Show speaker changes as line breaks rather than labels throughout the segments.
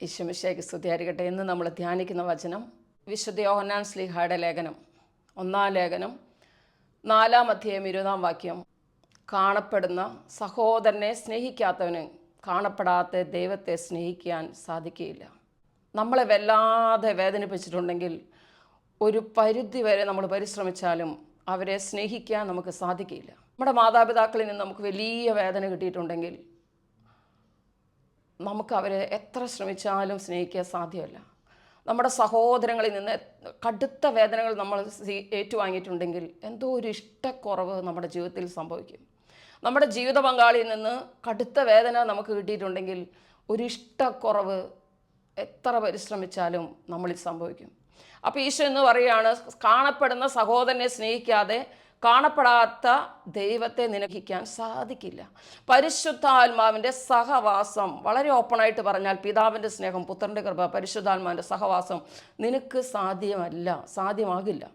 ഈശ്വമിശയ്ക്ക് സ്തുതിയായിരിക്കട്ടെ. ഇന്ന് നമ്മൾ ധ്യാനിക്കുന്ന വചനം വിശുദ്ധ യോഹന്നാൻ സ്ലിഹായുടെ ലേഖനം ഒന്നാം ലേഖനം നാലാം അധ്യായം ഇരുപതാം വാക്യം. കാണപ്പെടുന്ന സഹോദരനെ സ്നേഹിക്കാത്തവന് കാണപ്പെടാത്ത ദൈവത്തെ സ്നേഹിക്കാൻ സാധിക്കുകയില്ല. നമ്മളെ വല്ലാതെ വേദനിപ്പിച്ചിട്ടുണ്ടെങ്കിൽ ഒരു പരിധി വരെ നമ്മൾ പരിശ്രമിച്ചാലും അവരെ സ്നേഹിക്കാൻ നമുക്ക് സാധിക്കില്ല നമ്മുടെ മാതാപിതാക്കളിൽ നിന്ന് നമുക്ക് വലിയ വേദന കിട്ടിയിട്ടുണ്ടെങ്കിൽ നമുക്ക് അവരെ എത്ര ശ്രമിച്ചാലും സ്നേഹിക്കാൻ സാധ്യമല്ല. നമ്മുടെ സഹോദരങ്ങളിൽ നിന്ന് കടുത്ത വേദനകൾ നമ്മൾ ഏറ്റുവാങ്ങിയിട്ടുണ്ടെങ്കിൽ എന്തോ ഒരു ഇഷ്ടക്കുറവ് നമ്മുടെ ജീവിതത്തിൽ സംഭവിക്കും. നമ്മുടെ ജീവിത പങ്കാളിയിൽ നിന്ന് കടുത്ത വേദന നമുക്ക് കിട്ടിയിട്ടുണ്ടെങ്കിൽ ഒരു ഇഷ്ടക്കുറവ് എത്ര പരിശ്രമിച്ചാലും നമ്മളിൽ സംഭവിക്കും. അപ്പോൾ ഈശോ എന്ന് പറയുകയാണ് കാണപ്പെടുന്ന സഹോദരനെ സ്നേഹിക്കാതെ കാണപ്പെടാത്ത ദൈവത്തെ നിനഹിക്കാൻ സാധിക്കില്ല. പരിശുദ്ധാത്മാവിന്റെ സഹവാസം വളരെ ഓപ്പണായിട്ട് പറഞ്ഞാൽ പിതാവിന്റെ സ്നേഹം പുത്രന്റെ കൃപ പരിശുദ്ധാത്മാവിന്റെ സഹവാസം നിനക്ക് സാധ്യമല്ല സാധ്യമാകില്ല.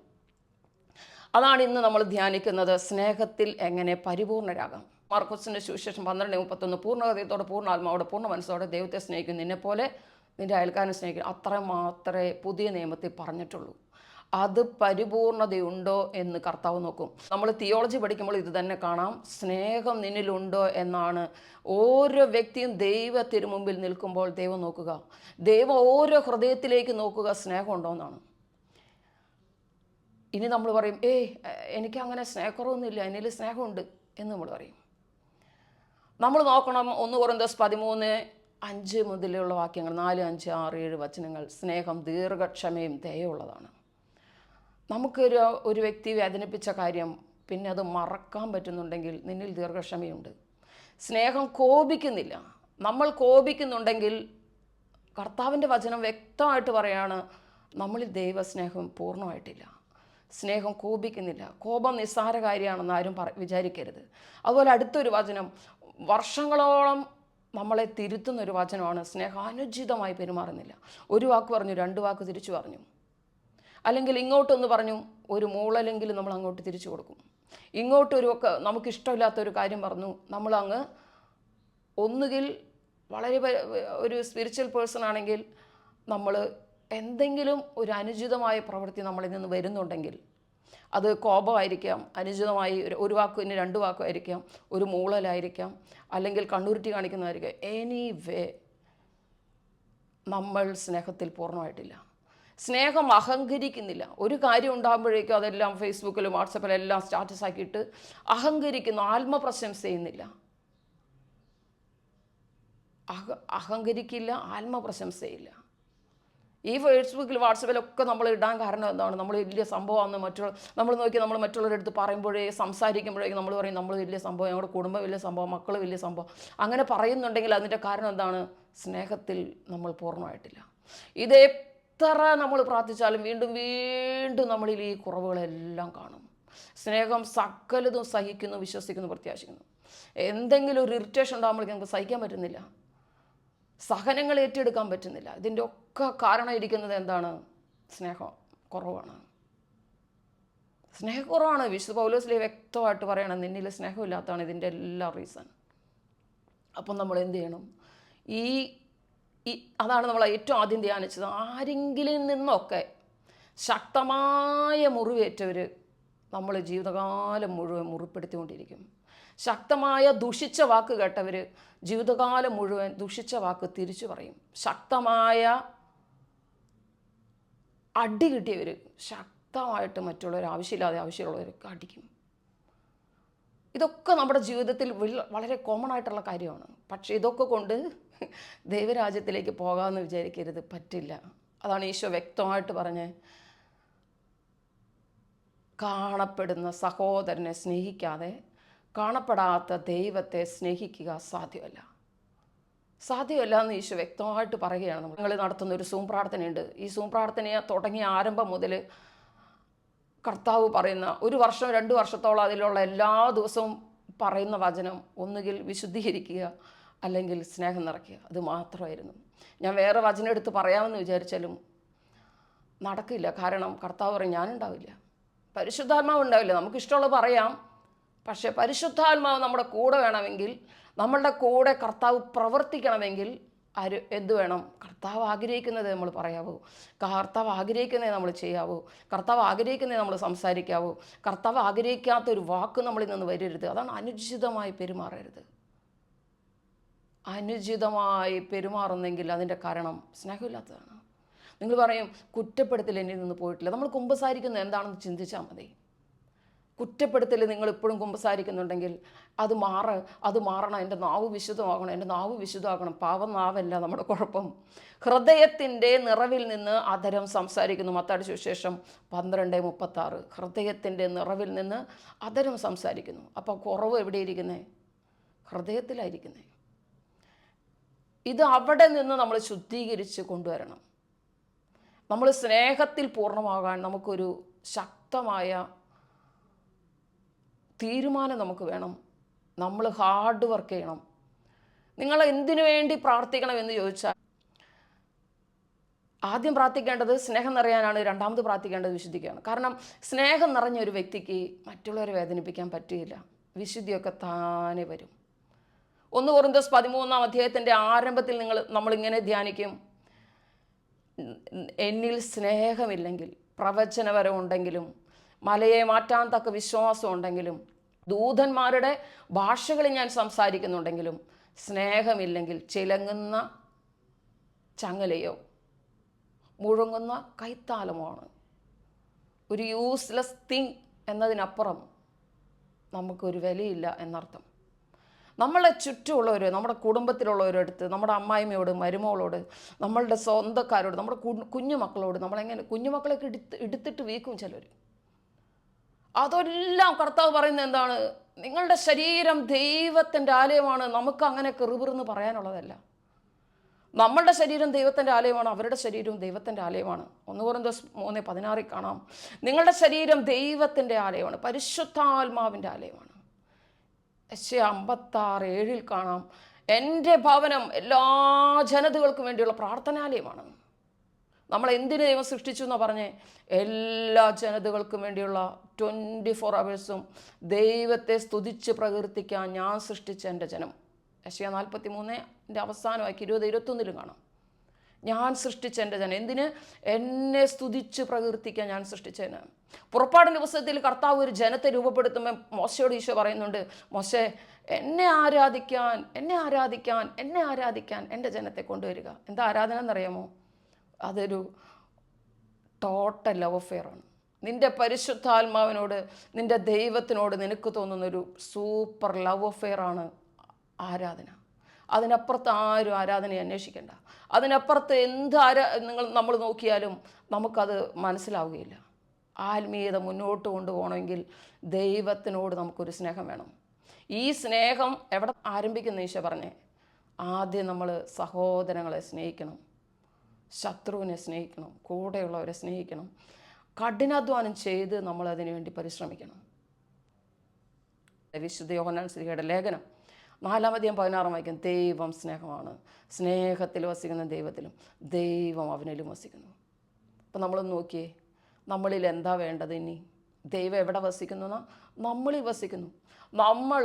അതാണ് ഇന്ന് നമ്മൾ ധ്യാനിക്കുന്നത് സ്നേഹത്തിൽ എങ്ങനെ പരിപൂർണരാകാം. മാർക്കോസിന്റെ സുവിശേഷം പന്ത്രണ്ട് മുപ്പത്തൊന്ന് പൂർണഹൃദയത്തോടെ പൂർണ ആത്മാവോടെ പൂർണ മനസ്സോടെ ദൈവത്തെ സ്നേഹിക്കുന്നു. നിന്നെപ്പോലെ നിന്റെ അയൽക്കാരനെ സ്നേഹിക്കുന്നു. അത്ര മാത്രമേ പുതിയ നിയമത്തിൽ പറഞ്ഞിട്ടുള്ളൂ. അത് പരിപൂർണതയുണ്ടോ എന്ന് കർത്താവ് നോക്കും. നമ്മൾ തിയോളജി പഠിക്കുമ്പോൾ ഇത് തന്നെ കാണാം. സ്നേഹം നിന്നിലുണ്ടോ എന്നാണ്. ഓരോ വ്യക്തിയും ദൈവ മുമ്പിൽ നിൽക്കുമ്പോൾ ദൈവം നോക്കുക. ദൈവം ഓരോ ഹൃദയത്തിലേക്ക് നോക്കുക സ്നേഹമുണ്ടോ എന്നാണ് ഇനി നമ്മൾ പറയും ഏയ് എനിക്ക് അങ്ങനെ സ്നേഹക്കുറവൊന്നുമില്ല. എന്നിൽ സ്നേഹമുണ്ട് എന്ന് നമ്മൾ പറയും. നമ്മൾ നോക്കണം ഒന്ന് കുറന്തോസ് പതിമൂന്ന് അഞ്ച് മുതലുള്ള വാക്യങ്ങൾ. നാല് അഞ്ച് ആറ് ഏഴ് വചനങ്ങൾ. സ്നേഹം ദീർഘക്ഷമയും ദയുള്ളതാണ് നമുക്കൊരു ഒരു വ്യക്തി വേദനിപ്പിച്ച കാര്യം പിന്നെ അത് മറക്കാൻ പറ്റുന്നുണ്ടെങ്കിൽ നിന്നിൽ ദീർഘക്ഷമയുണ്ട്. സ്നേഹം കോപിക്കുന്നില്ല. നമ്മൾ കോപിക്കുന്നുണ്ടെങ്കിൽ കർത്താവിന്റെ വചനം വ്യക്തമായിട്ട് പറയാണ് നമ്മളിൽ ദൈവസ്നേഹം പൂർണമായിട്ടില്ല. സ്നേഹം കോപിക്കുന്നില്ല. കോപം നിസ്സാര കാര്യമാണെന്ന് ആരും പറ വിചാരിക്കരുത്. അതുപോലെ അടുത്തൊരു വചനം വർഷങ്ങളോളം നമ്മളെ തിരുത്തുന്ന ഒരു വചനമാണ് സ്നേഹം അനുചിതമായി പെരുമാറുന്നില്ല. ഒരു വാക്ക് പറഞ്ഞു രണ്ട് വാക്ക് തിരിച്ചു പറഞ്ഞു. അല്ലെങ്കിൽ ഇങ്ങോട്ടൊന്ന് പറഞ്ഞു ഒരു മൂളലെങ്കിലും നമ്മൾ അങ്ങോട്ട് തിരിച്ചു കൊടുക്കും. ഇങ്ങോട്ടൊരു ഒക്കെ നമുക്ക് ഇഷ്ടമില്ലാത്ത ഒരു കാര്യം പറഞ്ഞു നമ്മൾ അങ്ങ് ഒന്നുകിൽ വളരെ ഒരു സ്പിരിച്വൽ പേഴ്സൺ ആണെങ്കിൽ നമ്മൾ എന്തെങ്കിലും ഒരു അനുചിതമായ പ്രവൃത്തി നമ്മളിൽ നിന്ന് വരുന്നുണ്ടെങ്കിൽ അത് കോപമായിരിക്കാം അനുചിതമായി ഒരു ഒരു വാക്കിന് രണ്ട് വാക്കുമായിരിക്കാം ഒരു മൂളലായിരിക്കാം അല്ലെങ്കിൽ കണ്ണുരുട്ടി കാണിക്കുന്നതായിരിക്കാം. എനി വേ നമ്മൾ സ്നേഹത്തിൽ പൂർണമായിട്ടില്ല. സ്നേഹം അഹങ്കരിക്കുന്നില്ല. ഒരു കാര്യം ഉണ്ടാകുമ്പോഴേക്കും അതെല്ലാം ഫേസ്ബുക്കിലും വാട്സപ്പിലും എല്ലാം സ്റ്റാറ്റസ് ആക്കിയിട്ട് അഹങ്കരിക്കുന്നു ആത്മപ്രശംസ ചെയ്യുന്നില്ല. അഹ അഹങ്കരിക്കില്ല ആത്മപ്രശംസയില്ല ഈ ഫേസ്ബുക്കിൽ വാട്സപ്പിലൊക്കെ നമ്മൾ ഇടാൻ കാരണം എന്താണ്? നമ്മൾ വലിയ സംഭവമാണ് മറ്റുള്ള നമ്മൾ നോക്കി നമ്മൾ മറ്റുള്ളവരുടെ അടുത്ത് പറയുമ്പോഴേ സംസാരിക്കുമ്പോഴേക്കും നമ്മൾ പറയും നമ്മൾ വലിയ സംഭവം ഞങ്ങളുടെ കുടുംബം വലിയ സംഭവം മക്കൾ വലിയ സംഭവം. അങ്ങനെ പറയുന്നുണ്ടെങ്കിൽ അതിന്റെ കാരണം എന്താണ്? സ്നേഹത്തിൽ നമ്മൾ പൂർണമായിട്ടില്ല. ഇത് എത്ര നമ്മൾ പ്രാർത്ഥിച്ചാലും വീണ്ടും വീണ്ടും നമ്മളിൽ ഈ കുറവുകളെല്ലാം കാണും. സ്നേഹം സകലതും സഹിക്കുന്നു വിശ്വസിക്കുന്നു പ്രത്യാശിക്കുന്നു. എന്തെങ്കിലും ഒരു ഇറിറ്റേഷൻ ഉണ്ടാകുമ്പോഴേക്കും നമുക്ക് സഹിക്കാൻ പറ്റുന്നില്ല. സഹനങ്ങൾ ഏറ്റെടുക്കാൻ പറ്റുന്നില്ല. ഇതിന്റെ ഒക്കെ കാരണം ഇരിക്കുന്നത് എന്താണ്? സ്നേഹം കുറവാണ്. സ്നേഹക്കുറവാണ്. വിശുദ്ധ പൗലോസിലെ വ്യക്തമായിട്ട് പറയണം നിന്നിൽ സ്നേഹമില്ലാത്തതാണ് ഇതിന്റെ എല്ലാ റീസൺ അപ്പം നമ്മൾ എന്ത് ചെയ്യണം? ഈ ഈ അതാണ് നമ്മൾ ഏറ്റവും ആദ്യം ധ്യാനിച്ചത്. ആരെങ്കിലും നിന്നൊക്കെ ശക്തമായ മുറിവേറ്റവർ നമ്മൾ ജീവിതകാലം മുഴുവൻ മുറിപ്പെടുത്തിക്കൊണ്ടിരിക്കും. ശക്തമായ ദുഷിച്ച വാക്ക് കേട്ടവർ ജീവിതകാലം മുഴുവൻ ദുഷിച്ച വാക്ക് തിരിച്ചു പറയും. ശക്തമായ അടി കിട്ടിയവർ ശക്തമായിട്ട് മറ്റുള്ളവർ ആവശ്യമില്ലാതെ ആവശ്യമുള്ളവരൊക്കെ അടിക്കും ഇതൊക്കെ നമ്മുടെ ജീവിതത്തിൽ വളരെ കോമൺ ആയിട്ടുള്ള കാര്യമാണ്. പക്ഷേ ഇതൊക്കെ കൊണ്ട് ദൈവരാജ്യത്തിലേക്ക് പോകാമെന്ന് വിചാരിക്കരുത്. പറ്റില്ല. അതാണ് ഈശോ വ്യക്തമായിട്ട് പറഞ്ഞത്. കാണപ്പെടുന്ന സഹോദരനെ സ്നേഹിക്കാതെ കാണപ്പെടാത്ത ദൈവത്തെ സ്നേഹിക്കുക സാധ്യമല്ല. സാധ്യമല്ല എന്ന് ഈശോ വ്യക്തമായിട്ട് പറയുകയാണ്. നമ്മൾ നടത്തുന്ന ഒരു സൂം പ്രാർത്ഥനയുണ്ട്. ഈ സൂം പ്രാർത്ഥനയെ തുടങ്ങിയ ആരംഭം മുതൽ കർത്താവ് പറയുന്ന ഒരു വർഷം രണ്ട് വർഷത്തോളം അതിലുള്ള എല്ലാ ദിവസവും പറയുന്ന വചനം ഒന്നുകിൽ വിശുദ്ധീകരിക്കുക അല്ലെങ്കിൽ സ്നേഹം നിറയ്ക്കുക. അത് മാത്രമായിരുന്നു. ഞാൻ വേറെ വചനം എടുത്ത് പറയാമെന്ന് വിചാരിച്ചാലും നടക്കില്ല. കാരണം കർത്താവ് പറയും ഞാനുണ്ടാവില്ല. പരിശുദ്ധാത്മാവ് ഉണ്ടാവില്ല. നമുക്കിഷ്ടമുള്ളത് പറയാം. പക്ഷേ പരിശുദ്ധാത്മാവ് നമ്മുടെ കൂടെ വേണമെങ്കിൽ നമ്മളുടെ കൂടെ കർത്താവ് പ്രവർത്തിക്കണമെങ്കിൽ ആര് എന്ത് വേണം? കർത്താവ് ആഗ്രഹിക്കുന്നത് നമ്മൾ പറയാവൂ. കർത്താവ് ആഗ്രഹിക്കുന്നത് നമ്മൾ ചെയ്യാവൂ. കർത്താവ് ആഗ്രഹിക്കുന്നത് നമ്മൾ സംസാരിക്കാവൂ. കർത്താവ് ആഗ്രഹിക്കാത്ത ഒരു വാക്ക് നമ്മളിൽ നിന്ന് വരരുത്. അതാണ് അനുചിതമായി പെരുമാറരുത്. അനുചിതമായി പെരുമാറുന്നെങ്കിൽ അതിന്റെ കാരണം സ്നേഹമില്ലാത്തതാണ്. നിങ്ങൾ പറയും കുറ്റപ്പെടുത്തൽ എന്നിൽ നിന്ന് പോയിട്ടില്ല. നമ്മൾ കുമ്പസാരിക്കുന്നത് എന്താണെന്ന് ചിന്തിച്ചാൽ മതി. കുറ്റപ്പെടുത്തൽ നിങ്ങൾ ഇപ്പോഴും കുമ്പസാരിക്കുന്നുണ്ടെങ്കിൽ അത് മാറ അത് മാറണം. എന്റെ നാവ് വിശുദ്ധമാകണം എന്റെ നാവ് വിശുദ്ധമാകണം. പാവം നാവല്ല നമ്മുടെ കുഴപ്പം. ഹൃദയത്തിന്റെ നിറവിൽ നിന്ന് അധരം സംസാരിക്കുന്നു. മത്താടി സുശേഷം പന്ത്രണ്ട് മുപ്പത്താറ്. ഹൃദയത്തിന്റെ നിറവിൽ നിന്ന് അധരം സംസാരിക്കുന്നു. അപ്പോൾ കുറവ് എവിടെയിരിക്കുന്നത് ഹൃദയത്തിലായിരിക്കുന്നത് ഇത് അവിടെ നിന്ന് നമ്മൾ ശുദ്ധീകരിച്ച് കൊണ്ടുവരണം. നമ്മൾ സ്നേഹത്തിൽ പൂർണമാകാൻ നമുക്കൊരു ശക്തമായ തീരുമാനം നമുക്ക് വേണം. നമ്മൾ ഹാർഡ് വർക്ക് ചെയ്യണം. നിങ്ങൾ എന്തിനു വേണ്ടി പ്രാർത്ഥിക്കണം എന്ന് ചോദിച്ചാൽ ആദ്യം പ്രാർത്ഥിക്കേണ്ടത് സ്നേഹം നിറയാനാണ് രണ്ടാമത് പ്രാർത്ഥിക്കേണ്ടത് വിശുദ്ധിക്കാണ്. കാരണം സ്നേഹം നിറഞ്ഞ ഒരു വ്യക്തിക്ക് മറ്റുള്ളവരെ വേദനിപ്പിക്കാൻ പറ്റുകയില്ല വിശുദ്ധിയൊക്കെ താനെ വരും. ഒന്ന് കുറുന്തസ് പതിമൂന്നാം അധ്യായത്തിന്റെ ആരംഭത്തിൽ നിങ്ങൾ നമ്മളിങ്ങനെ ധ്യാനിക്കും. എന്നിൽ സ്നേഹമില്ലെങ്കിൽ പ്രവചനപരം ഉണ്ടെങ്കിലും മലയെ മാറ്റാൻ തക്ക വിശ്വാസം ഉണ്ടെങ്കിലും ദൂതന്മാരുടെ ഭാഷകളിൽ ഞാൻ സംസാരിക്കുന്നുണ്ടെങ്കിലും സ്നേഹമില്ലെങ്കിൽ ചിലങ്ങുന്ന ചങ്ങലയോ മുഴങ്ങുന്ന കൈത്താലമാണ് ഒരു യൂസ്ലെസ് തിങ് എന്നതിനപ്പുറം നമുക്കൊരു വിലയില്ല എന്നർത്ഥം. നമ്മളെ ചുറ്റുമുള്ളവർ നമ്മുടെ കുടുംബത്തിലുള്ളവരടുത്ത് നമ്മുടെ അമ്മായിമ്മയോട് മരുമകളോട് നമ്മളുടെ സ്വന്തക്കാരോട് നമ്മുടെ കുഞ്ഞുമക്കളോട് നമ്മളെങ്ങനെ കുഞ്ഞുമക്കളൊക്കെ എടുത്ത് എടുത്തിട്ട് വീക്കും ചിലർ അതെല്ലാം കർത്താവ് പറയുന്നത് എന്താണ്? നിങ്ങളുടെ ശരീരം ദൈവത്തിന്റെ ആലയമാണ് നമുക്ക് അങ്ങനെ കെറുപിറന്ന് പറയാനുള്ളതല്ല. നമ്മളുടെ ശരീരം ദൈവത്തിന്റെ ആലയമാണ് അവരുടെ ശരീരവും ദൈവത്തിന്റെ ആലയമാണ്. ഒന്ന് കുറഞ്ഞ മൂന്ന് പതിനാറിൽ കാണാം. നിങ്ങളുടെ ശരീരം ദൈവത്തിന്റെ ആലയമാണ് പരിശുദ്ധാത്മാവിന്റെ ആലയമാണ്. എസ് അമ്പത്താറ് ഏഴിൽ കാണാം. എന്റെ ഭവനം എല്ലാ ജനതകൾക്കും വേണ്ടിയുള്ള പ്രാർത്ഥനാലയമാണ്. നമ്മൾ എന്തിനു ദൈവം സൃഷ്ടിച്ചു എന്നാ പറഞ്ഞേ? എല്ലാ ജനതകൾക്കും വേണ്ടിയുള്ള ട്വന്റി ഫോർ അവേഴ്സും ദൈവത്തെ സ്തുതിച്ച് പ്രകീർത്തിക്കാൻ ഞാൻ സൃഷ്ടിച്ച എന്റെ ജനം. യശയ നാൽപ്പത്തി മൂന്നിന്റെ അവസാനമാക്കി ഇരുപത് ഇരുപത്തൊന്നിലും കാണാം. ഞാൻ സൃഷ്ടിച്ച എന്റെ ജനം. എന്തിന്? എന്നെ സ്തുതിച്ച് പ്രകീർത്തിക്കാൻ ഞാൻ സൃഷ്ടിച്ചതിന് പുറപ്പാടിന്റെ ദിവസത്തിൽ കർത്താവ് ഒരു ജനത്തെ രൂപപ്പെടുത്തുമ്പോൾ മോശയോട് ഈശോ പറയുന്നുണ്ട് മോശ എന്നെ ആരാധിക്കാൻ എന്നെ ആരാധിക്കാൻ എന്നെ ആരാധിക്കാൻ എന്റെ ജനത്തെ കൊണ്ടുവരിക. എന്താ ആരാധന എന്നറിയാമോ? അതൊരു ടോട്ടൽ ലവ് അഫെയറാണ് നിന്റെ പരിശുദ്ധാത്മാവിനോട് നിന്റെ ദൈവത്തിനോട് നിനക്ക് തോന്നുന്നൊരു സൂപ്പർ ലവ് അഫെയറാണ് ആരാധന. അതിനപ്പുറത്ത് ആരും ആരാധനയെ അന്വേഷിക്കേണ്ട. അതിനപ്പുറത്ത് എന്ത് ആരാ നിങ്ങൾ നമ്മൾ നോക്കിയാലും നമുക്കത് മനസ്സിലാവുകയില്ല. ആത്മീയത മുന്നോട്ട് കൊണ്ടുപോകണമെങ്കിൽ ദൈവത്തിനോട് നമുക്കൊരു സ്നേഹം വേണം. ഈ സ്നേഹം എവിടെ ആരംഭിക്കുന്ന ഈശോ പറഞ്ഞേ? ആദ്യം നമ്മൾ സഹോദരങ്ങളെ സ്നേഹിക്കണം ശത്രുവിനെ സ്നേഹിക്കണം കൂടെയുള്ളവരെ സ്നേഹിക്കണം കഠിനാധ്വാനം ചെയ്ത് നമ്മൾ അതിനു വേണ്ടി പരിശ്രമിക്കണം. വിശുദ്ധ യോഹനാൻ ശ്രീയുടെ ലേഖനം നാലാമതിയും പതിനാറും വായിക്കും ദൈവം സ്നേഹമാണ്. സ്നേഹത്തിൽ വസിക്കുന്ന ദൈവത്തിലും ദൈവം അവനിലും വസിക്കുന്നു. അപ്പം നമ്മളൊന്ന് നോക്കിയേ നമ്മളിൽ എന്താ വേണ്ടത് ഇനി? ദൈവം എവിടെ വസിക്കുന്നു നമ്മളിൽ വസിക്കുന്നു. നമ്മൾ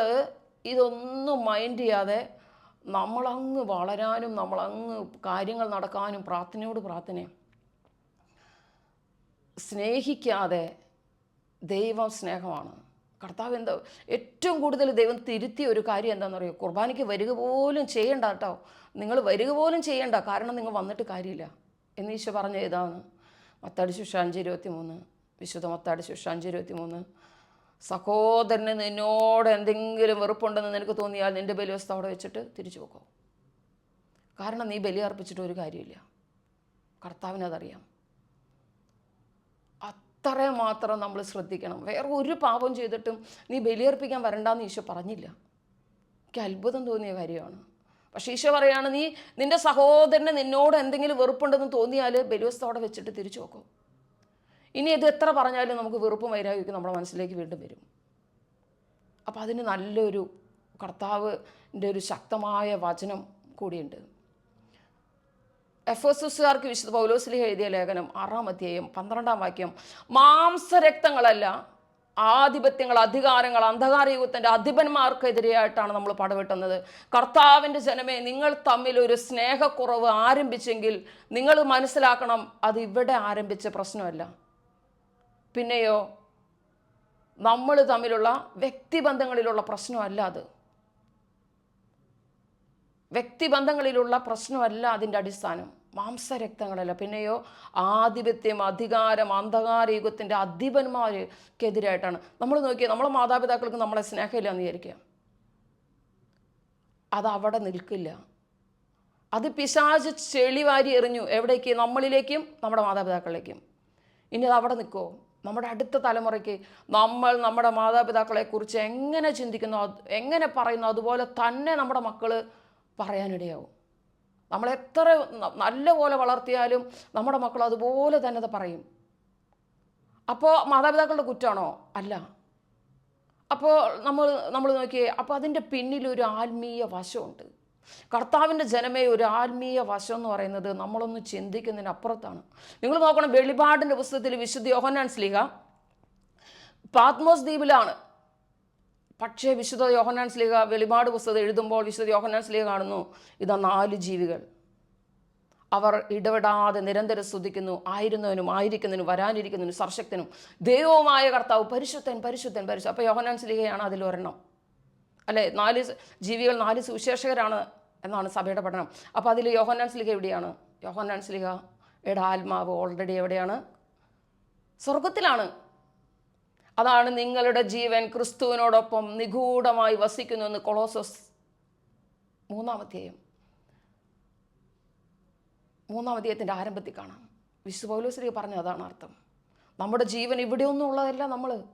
ഇതൊന്നും മൈൻഡ് ചെയ്യാതെ നമ്മളങ്ങ് വളരാനും നമ്മളങ്ങ് കാര്യങ്ങൾ നടക്കാനും പ്രാർത്ഥനയോട് പ്രാർത്ഥനയും. സ്നേഹിക്കാതെ ദൈവം സ്നേഹമാണ്. കർത്താവ് എന്താ ഏറ്റവും കൂടുതൽ ദൈവം തിരുത്തിയ ഒരു കാര്യം എന്താണെന്ന് പറയുക കുർബാനയ്ക്ക് വരിക പോലും ചെയ്യണ്ട കേട്ടോ. നിങ്ങൾ വരിക പോലും ചെയ്യണ്ട. കാരണം നിങ്ങൾ വന്നിട്ട് കാര്യമില്ല. എന്ന് ഈശോ പറഞ്ഞ ഏതാണ് മത്താടി ശുഷാഞ്ചി ഇരുപത്തി മൂന്ന് വിശുദ്ധ മത്താടി ശുഷാഞ്ചി ഇരുപത്തി മൂന്ന് സഹോദരന് നിന്നോട് എന്തെങ്കിലും വെറുപ്പുണ്ടെന്ന് നിനക്ക് തോന്നിയാൽ നിന്റെ ബലിവസ്ഥ അവിടെ വെച്ചിട്ട് തിരിച്ചു പോക്കോ. കാരണം നീ ബലി അർപ്പിച്ചിട്ട് ഒരു കാര്യമില്ല. കർത്താവിനതറിയാം അത്രയും മാത്രം നമ്മൾ ശ്രദ്ധിക്കണം. വേറെ ഒരു പാപം ചെയ്തിട്ടും നീ ബലിയർപ്പിക്കാൻ വരണ്ടെന്ന് ഈശോ പറഞ്ഞില്ല. എനിക്ക് അത്ഭുതം തോന്നിയ കാര്യമാണ്. പക്ഷേ ഈശോ പറയാണ് നീ നിന്റെ സഹോദരന് നിന്നോട് എന്തെങ്കിലും വെറുപ്പുണ്ടെന്ന് തോന്നിയാൽ ബലിവസ്തോടെ വെച്ചിട്ട് തിരിച്ചു നോക്കും. ഇനി ഇത് എത്ര പറഞ്ഞാലും നമുക്ക് വെറുപ്പും വൈരാഗ്യമൊക്കെ നമ്മുടെ മനസ്സിലേക്ക് വീണ്ടും വരും. അപ്പോൾ അതിന് നല്ലൊരു കർത്താവിന്റെ ഒരു ശക്തമായ വചനം കൂടിയുണ്ട്. എഫ് വിശുദ്ധ പൗലോസ്ലി എഴുതിയ ലേഖനം ആറാം അധ്യായം പന്ത്രണ്ടാം വാക്യം മാംസരക്തങ്ങളല്ല ആധിപത്യങ്ങൾ അധികാരങ്ങൾ അന്ധകാര യുഗത്തിന്റെ അധിപന്മാർക്കെതിരെയായിട്ടാണ് നമ്മൾ പടവെട്ടുന്നത്. കർത്താവിന്റെ ജനമേ നിങ്ങൾ തമ്മിൽ ഒരു സ്നേഹക്കുറവ് ആരംഭിച്ചെങ്കിൽ നിങ്ങൾ മനസ്സിലാക്കണം അത് ഇവിടെ ആരംഭിച്ച പ്രശ്നമല്ല. പിന്നെയോ നമ്മൾ തമ്മിലുള്ള വ്യക്തിബന്ധങ്ങളിലുള്ള പ്രശ്നമല്ല അത്. വ്യക്തിബന്ധങ്ങളിലുള്ള പ്രശ്നമല്ല അതിന്റെ അടിസ്ഥാനം. മാംസരക്തങ്ങളല്ല. പിന്നെയോ ആധിപത്യം അധികാരം അന്ധകാര യുഗത്തിന്റെ അധിപന്മാർക്കെതിരായിട്ടാണ്. നമ്മൾ നോക്കിയാൽ നമ്മളെ മാതാപിതാക്കൾക്ക് നമ്മളെ സ്നേഹമില്ല എന്ന് വിചാരിക്കുക. അത് അവിടെ നിൽക്കില്ല. അത് പിശാച് ചെളിവാരി എറിഞ്ഞു. എവിടേക്ക്? നമ്മളിലേക്കും നമ്മുടെ മാതാപിതാക്കളിലേക്കും. ഇനി അത് അവിടെ നിൽക്കുമോ നമ്മുടെ അടുത്ത തലമുറയ്ക്ക് നമ്മൾ നമ്മുടെ മാതാപിതാക്കളെക്കുറിച്ച് എങ്ങനെ ചിന്തിക്കുന്നു? എങ്ങനെ പറയുന്നു? അതുപോലെ തന്നെ നമ്മുടെ മക്കൾ പറയാനിടയാവും. നമ്മൾ എത്ര നല്ലപോലെ നല്ല പോലെ വളർത്തിയാലും നമ്മുടെ മക്കൾ അതുപോലെ തന്നെ അത് പറയും. അപ്പോൾ മാതാപിതാക്കളുടെ കുറ്റമാണോ അല്ല. അപ്പോൾ നമ്മൾ നമ്മൾ നോക്കിയേ അപ്പോൾ അതിന്റെ പിന്നിലൊരു ആത്മീയ വശമുണ്ട്. കർത്താവിന്റെ ജനമേ ഒരു ആത്മീയ വശം എന്ന് പറയുന്നത് നമ്മളൊന്ന് ചിന്തിക്കുന്നതിനപ്പുറത്താണ്. നിങ്ങൾ നോക്കണം വെളിപാടിന്റെ പുസ്തകത്തിൽ വിശുദ്ധ യോഹന്നാൻ സ്ലീഹ പാത്മോസ് ദ്വീപിലാണ് പക്ഷേ വിശുദ്ധ യോഹനാൻ സ്ലീഹ വെളിപാട് പുസ്തകം എഴുതുമ്പോൾ വിശുദ്ധ യോഹനാൻ സ്ലീഹ കാണുന്നു ഇതാ നാല് ജീവികൾ. അവർ ഇടപെടാതെ നിരന്തരം സ്തുതിക്കുന്നു ആയിരുന്നവനും ആയിരിക്കുന്നതിനും വരാനിരിക്കുന്നതിനും സർശക്തനും ദൈവവുമായ കർത്താവ് പരിശുദ്ധൻ പരിശുദ്ധൻ പരിശുദ്ധൻ. അപ്പോൾ യോഹനാൻ സ്ലീഹയാണ് അതിൽ ഒരെണ്ണം. അല്ലേ? നാല് ജീവികൾ നാല് സുവിശേഷകരാണ് എന്നാണ് സഭയുടെ പഠനം. അപ്പോൾ അതിൽ യോഹന്നാൻ സ്ലിഹ എവിടെയാണ്? യോഹന്നാൻ സ്ലീഹ എയുടെ ആത്മാവ് ഓൾറെഡി എവിടെയാണ്? സ്വർഗത്തിലാണ് അതാണ് നിങ്ങളുടെ ജീവൻ ക്രിസ്തുവിനോടൊപ്പം നിഗൂഢമായി വസിക്കുന്നു എന്ന് കൊളോസസ് മൂന്നാമധ്യായം മൂന്നാമധ്യേയത്തിന്റെ ആരംഭത്തിൽ കാണാം. വിശു പൗലോശ്രീ പറഞ്ഞ അതാണ് അർത്ഥം. നമ്മുടെ ജീവൻ ഇവിടെയൊന്നും ഉള്ളതല്ല നമ്മൾ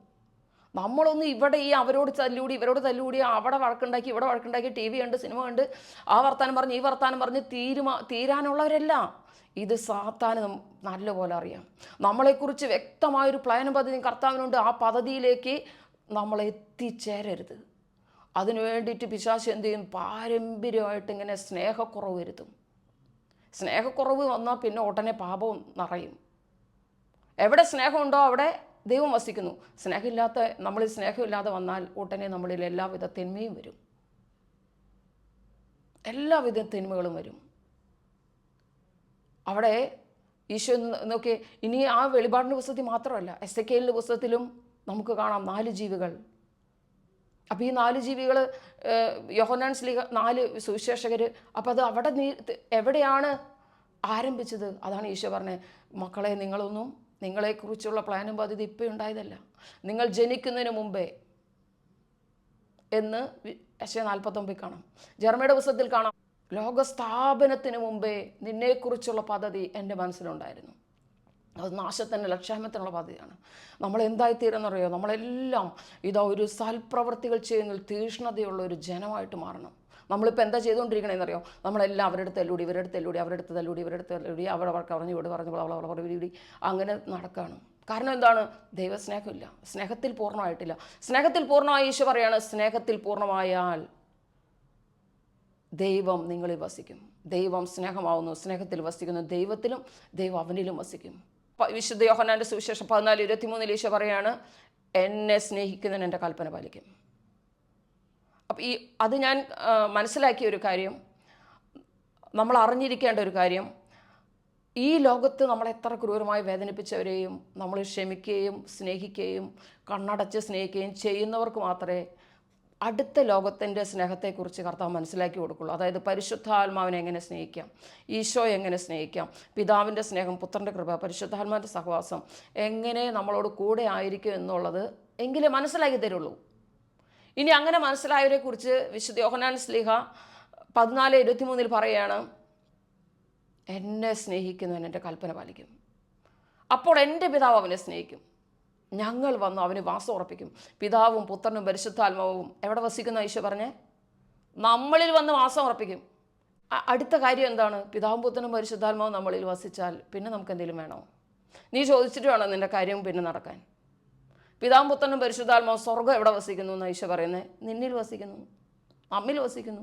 നമ്മളൊന്നും ഇവിടെ ഈ അവരോട് തല്ലുകൂടി ഇവരോട് തല്ലുകൂടി അവിടെ വഴക്കുണ്ടാക്കി ഇവിടെ വഴക്കുണ്ടാക്കി ടി വി കണ്ട് സിനിമ കണ്ട് ആ വർത്താനം പറഞ്ഞ് ഈ വർത്താനം പറഞ്ഞ് തീരുമാ തീരാനുള്ളവരല്ല ഇത് സാത്താന് നം- നല്ലപോലെ അറിയാം. നമ്മളെക്കുറിച്ച് വ്യക്തമായൊരു പ്ലാനും പദ്ധതിയും കർത്താവിനുണ്ട്. ആ പദ്ധതിയിലേക്ക് നമ്മൾ എത്തിച്ചേരരുത്. അതിനു വേണ്ടിയിട്ട് പിശാശ് എന്ത് ചെയ്യും? പാരമ്പര്യമായിട്ട് ഇങ്ങനെ സ്നേഹക്കുറവ് വരുത്തും. സ്നേഹക്കുറവ് വന്നാൽ പിന്നെ ഉടനെ പാപവും നിറയും. എവിടെ സ്നേഹമുണ്ടോ അവിടെ ദൈവം വസിക്കുന്നു. സ്നേഹമില്ലാത്ത നമ്മളിൽ സ്നേഹമില്ലാതെ വന്നാൽ ഉടനെ നമ്മളിൽ എല്ലാവിധ തിന്മയും വരും. എല്ലാവിധ തിന്മകളും വരും. അവിടെ ഈശോ നോക്കി ഇനി ആ വെളിപാടിന്റെ പുസ്തകത്തിൽ മാത്രമല്ല എസ് എ കെയിലിന്റെ പുസ്തകത്തിലും നമുക്ക് കാണാം നാല് ജീവികൾ. അപ്പോൾ ഈ നാല് ജീവികൾ യോഹനാൻ സ്ലീഹ നാല് സുവിശേഷകർ അപ്പോൾ അത് അവിടെ നീ എവിടെയാണ് ആരംഭിച്ചത്? അതാണ് ഈശോ പറഞ്ഞത് മക്കളെ നിങ്ങളൊന്നും നിങ്ങളെക്കുറിച്ചുള്ള പ്ലാനും പദ്ധതി ഇപ്പോൾ ഉണ്ടായതല്ല. നിങ്ങൾ ജനിക്കുന്നതിന് മുമ്പേ എന്ന് എസ് നാൽപ്പത്തൊമ്പതിൽ കാണാം. ജർമ്മയുടെ പുസ്തകത്തിൽ കാണാം. ലോകസ്ഥാപനത്തിന് മുമ്പേ നിന്നെക്കുറിച്ചുള്ള പദ്ധതി എന്റെ മനസ്സിലുണ്ടായിരുന്നു. അത് നാശത്തിന്റെ ലക്ഷ്യാമത്തിനുള്ള പദ്ധതിയാണ്. നമ്മൾ എന്തായിത്തീരെന്നറിയോ നമ്മളെല്ലാം ഇതാ ഒരു സൽപ്രവർത്തികൾ ചെയ്യുന്നതിൽ തീഷ്ണതയുള്ള ഒരു ജനമായിട്ട് മാറണം. നമ്മളിപ്പോൾ എന്താ ചെയ്തുകൊണ്ടിരിക്കണേന്നറിയോ? നമ്മളെല്ലാം അവരുടെ തല്ലൂടി ഇവരുടെ തല്ലൂടി അവരുടെ അടുത്ത് തല്ലൂടി ഇവരുടെ അടുത്ത് തല്ലൂടി അവിടെ അവർക്ക് പറഞ്ഞു ഇവിടെ പറഞ്ഞു അവളെ അവളെ പറഞ്ഞു അങ്ങനെ നടക്കുകയാണ് കാരണം എന്താണ്? ദൈവസ്നേഹമില്ല. സ്നേഹത്തിൽ പൂർണമായിട്ടില്ല. സ്നേഹത്തിൽ പൂർണമായി ഈശോ പറയാണ് സ്നേഹത്തിൽ പൂർണമായാൽ ദൈവം നിങ്ങളിൽ വസിക്കും. ദൈവം സ്നേഹമാവുന്നു. സ്നേഹത്തിൽ വസിക്കുന്നു. ദൈവത്തിലും ദൈവം അവനിലും വസിക്കും. വിശുദ്ധ യോഹനാന്റെ സുവിശേഷം പതിനാല് ഇരുപത്തിമൂന്നിൽ ഈശോ പറയാണ് എന്നെ സ്നേഹിക്കുന്നതിന് എന്റെ കൽപ്പന പാലിക്കും. അപ്പം ഈ അത് ഞാൻ മനസ്സിലാക്കിയ ഒരു കാര്യം നമ്മൾ അറിഞ്ഞിരിക്കേണ്ട ഒരു കാര്യം ഈ ലോകത്ത് നമ്മളെ എത്ര ക്രൂരമായി വേദനിപ്പിച്ചവരെയും നമ്മൾ ക്ഷമിക്കുകയും സ്നേഹിക്കുകയും കണ്ണടച്ച് സ്നേഹിക്കുകയും ചെയ്യുന്നവർക്ക് മാത്രമേ അടുത്ത ലോകത്തിന്റെ സ്നേഹത്തെക്കുറിച്ച് കർത്താവ് മനസ്സിലാക്കി കൊടുക്കുള്ളൂ. അതായത് പരിശുദ്ധാത്മാവിനെ എങ്ങനെ സ്നേഹിക്കാം? ഈശോ എങ്ങനെ സ്നേഹിക്കാം? പിതാവിന്റെ സ്നേഹം പുത്രന്റെ കൃപ പരിശുദ്ധാത്മാവിന്റെ സഹവാസം എങ്ങനെ നമ്മളോട് കൂടെ ആയിരിക്കും എന്നുള്ളത് എങ്കിലേ മനസ്സിലാക്കി തരുള്ളൂ. ഇനി അങ്ങനെ മനസ്സിലായവരെ കുറിച്ച് വിശുദ്ധ യോഹനാൻ സ്ലിഹ പതിനാല് ഇരുപത്തിമൂന്നിൽ പറയുകയാണ് എന്നെ സ്നേഹിക്കുന്നവൻ എന്റെ കൽപ്പന പാലിക്കും. അപ്പോൾ എന്റെ പിതാവ് അവനെ സ്നേഹിക്കും. ഞങ്ങൾ വന്ന് അവന് വാസം ഉറപ്പിക്കും. പിതാവും പുത്രനും പരിശുദ്ധാത്മാവും. എവിടെ വസിക്കുന്ന ഈശോ പറഞ്ഞേ? നമ്മളിൽ വന്ന് വാസം ഉറപ്പിക്കും. അടുത്ത കാര്യം എന്താണ്? പിതാവും പുത്രനും പരിശുദ്ധാത്മാവും നമ്മളിൽ വസിച്ചാൽ പിന്നെ നമുക്ക് എന്തെങ്കിലും വേണോ? നീ ചോദിച്ചിട്ട് വേണോ നിന്റെ കാര്യം പിന്നെ നടക്കാൻ. പിതാവും പുത്രനും പരിശുദ്ധാത്മാവും സ്വർഗം എവിടെ വസിക്കുന്നു എന്ന് ഈശോ പറയുന്നത് നിന്നിൽ വസിക്കുന്നു. അമ്മിൽ വസിക്കുന്നു.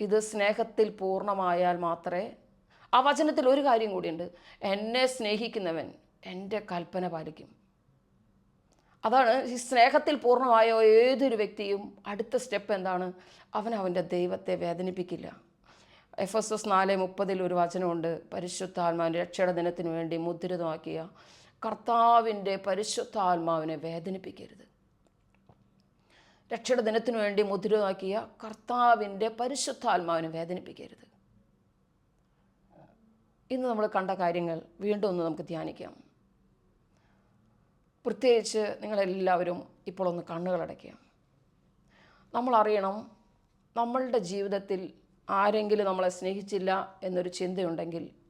ഇത് സ്നേഹത്തിൽ പൂർണമായാൽ മാത്രമേ ആ വചനത്തിൽ ഒരു കാര്യം കൂടിയുണ്ട്. എന്നെ സ്നേഹിക്കുന്നവൻ എന്റെ കൽപ്പന പാലിക്കും. അതാണ് ഈ സ്നേഹത്തിൽ പൂർണമായ ഏതൊരു വ്യക്തിയും അടുത്ത സ്റ്റെപ്പ് എന്താണ്? അവൻ അവന്റെ ദൈവത്തെ വേദനിപ്പിക്കില്ല. എഫ് എസ് എസ് നാല് മുപ്പതിൽ ഒരു വചനമുണ്ട്. പരിശുദ്ധാത്മാവിന്റെ രക്ഷയുടെ ദിനത്തിന് വേണ്ടി മുദ്രിതമാക്കിയ കർത്താവിന്റെ പരിശുദ്ധാത്മാവിനെ വേദനിപ്പിക്കരുത്. രക്ഷയുടെ ദിനത്തിനു വേണ്ടി മുദ്രിതമാക്കിയ കർത്താവിന്റെ പരിശുദ്ധാത്മാവിനെ വേദനിപ്പിക്കരുത്. ഇന്ന് നമ്മൾ കണ്ട കാര്യങ്ങൾ വീണ്ടും ഒന്ന് നമുക്ക് ധ്യാനിക്കാം. പ്രത്യേകിച്ച് നിങ്ങളെല്ലാവരും ഇപ്പോൾ ഒന്ന് കണ്ണുകളടയ്ക്കുക നമ്മളറിയണം നമ്മളുടെ ജീവിതത്തിൽ ആരെങ്കിലും നമ്മളെ സ്നേഹിച്ചില്ല എന്നൊരു ചിന്തയുണ്ടെങ്കിൽ